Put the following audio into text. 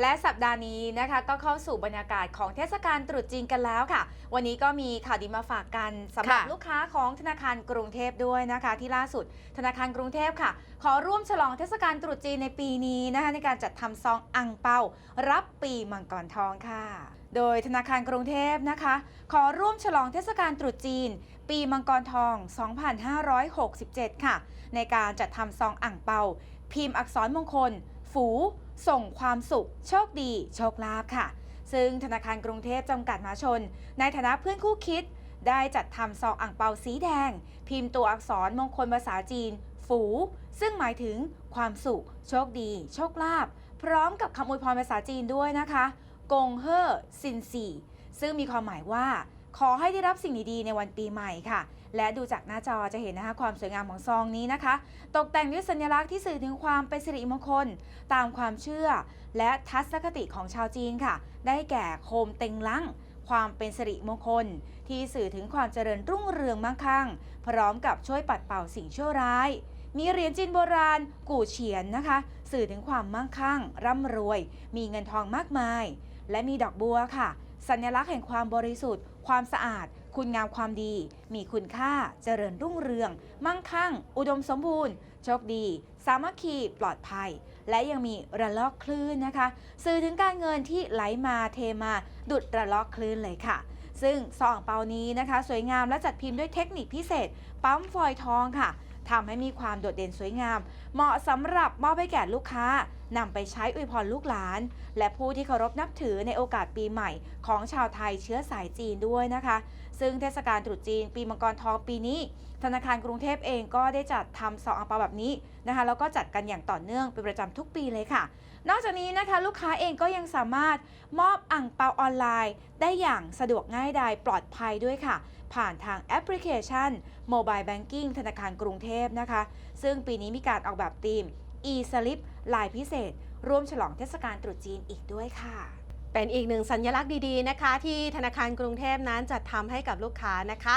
และสัปดาห์นี้นะคะก็เข้าสู่บรรยากาศของเทศกาลตรุษจีนกันแล้วค่ะ วันนี้ก็มีข่าวดีมาฝากกันสำหรับค่ะลูกค้าของธนาคารกรุงเทพด้วยนะคะ ที่ล่าสุดธนาคารกรุงเทพค่ะ ขอร่วมฉลองเทศกาลตรุษจีนในปีนี้นะคะในการจัดทำซองอังเปารับปีมังกรทองค่ะ โดยธนาคารกรุงเทพนะคะ ขอร่วมฉลองเทศกาลตรุษจีน ปีมังกรทอง 2567 ค่ะ ในการจัดทำซองอ่างเปา พิมพ์อักษรมงคล ฝูส่งความสุข โชคดี โชคลาภค่ะ ซึ่งธนาคารกรุงเทพจำกัดมหาชน ในฐานะเพื่อนคู่คิด ได้จัดทำซองอ่างเปาสีแดง พิมพ์ตัวอักษรมงคลภาษาจีน ฝู ซึ่งหมายถึงความสุข โชคดี โชคลาภพร้อมกับคำอวยพรภาษาจีนด้วยนะคะ กงเฮ่อซินซีซึ่งมีความหมายว่า ขอให้ได้รับสิ่งดีๆในวันปีใหม่ค่ะ และดูจากหน้าจอจะเห็นนะคะความสวยงามของซองนี้นะคะ ตกแต่งด้วยสัญลักษณ์ที่สื่อถึงความเป็นสิริมงคล ตามความเชื่อ และทัศนคติของชาวจีนค่ะ ได้แก่โคมเต็งลังความเป็นสิริมงคล ที่สื่อถึงความเจริญรุ่งเรืองมั่งคั่ง พร้อมกับช่วยปัดเป่าสิ่งชั่วร้าย มีเหรียญจีนโบราณ กู่เฉียนนะคะ สื่อถึงความมั่งคั่ง ร่ำรวย มีเงินทองมากมาย และมีดอกบัวค่ะ สัญลักษณ์แห่งความบริสุทธิ์ ความสะอาด คุณงามความดี มีคุณค่า เจริญรุ่งเรือง มั่งคั่ง อุดมสมบูรณ์ โชคดี สามัคคี ปลอดภัย และยังมีระลอกคลื่นนะคะ สื่อถึงการเงินที่ไหลมาเทมา ดุดระลอกคลื่นเลยค่ะ ซึ่งซองเปานี้นะคะ สวยงามและจัดพิมพ์ด้วยเทคนิคพิเศษ ปั๊มฟอยทองค่ะทำให้มีความโดดเด่นสวยงาม เหมาะสำหรับมอบให้แก่ลูกค้า นำไปใช้อวยพรลูกหลาน และผู้ที่เคารพนับถือในโอกาสปีใหม่ ของชาวไทยเชื้อสายจีนด้วยนะคะ ซึ่งเทศกาลตรุษจีนปีมังกรทองปีนี้ ธนาคารกรุงเทพเองก็ได้จัดทำซองอังเปาแบบนี้นะคะแล้วก็จัดกันอย่างต่อเนื่องเป็นประจำทุกปีเลยค่ะ นอกจากนี้นะคะลูกค้าเองก็ยังสามารถมอบอ่งเปาออนไลน์ ได้อย่างสะดวกง่ายดายปลอดภัยด้วยค่ะ ผ่านทางแอปพลิเคชัน Mobile Banking ธนาคารกรุงเทพนะคะ ซึ่งปีนี้มีการออกแบบธีม e-slip ลายพิเศษ ร่วมฉลองเทศกาลตรุษจีนอีกด้วยค่ะ เป็นอีกหนึ่งสัญลักษณ์ดีๆนะคะ ที่ธนาคารกรุงเทพนั้นจัดทำให้กับลูกค้านะคะ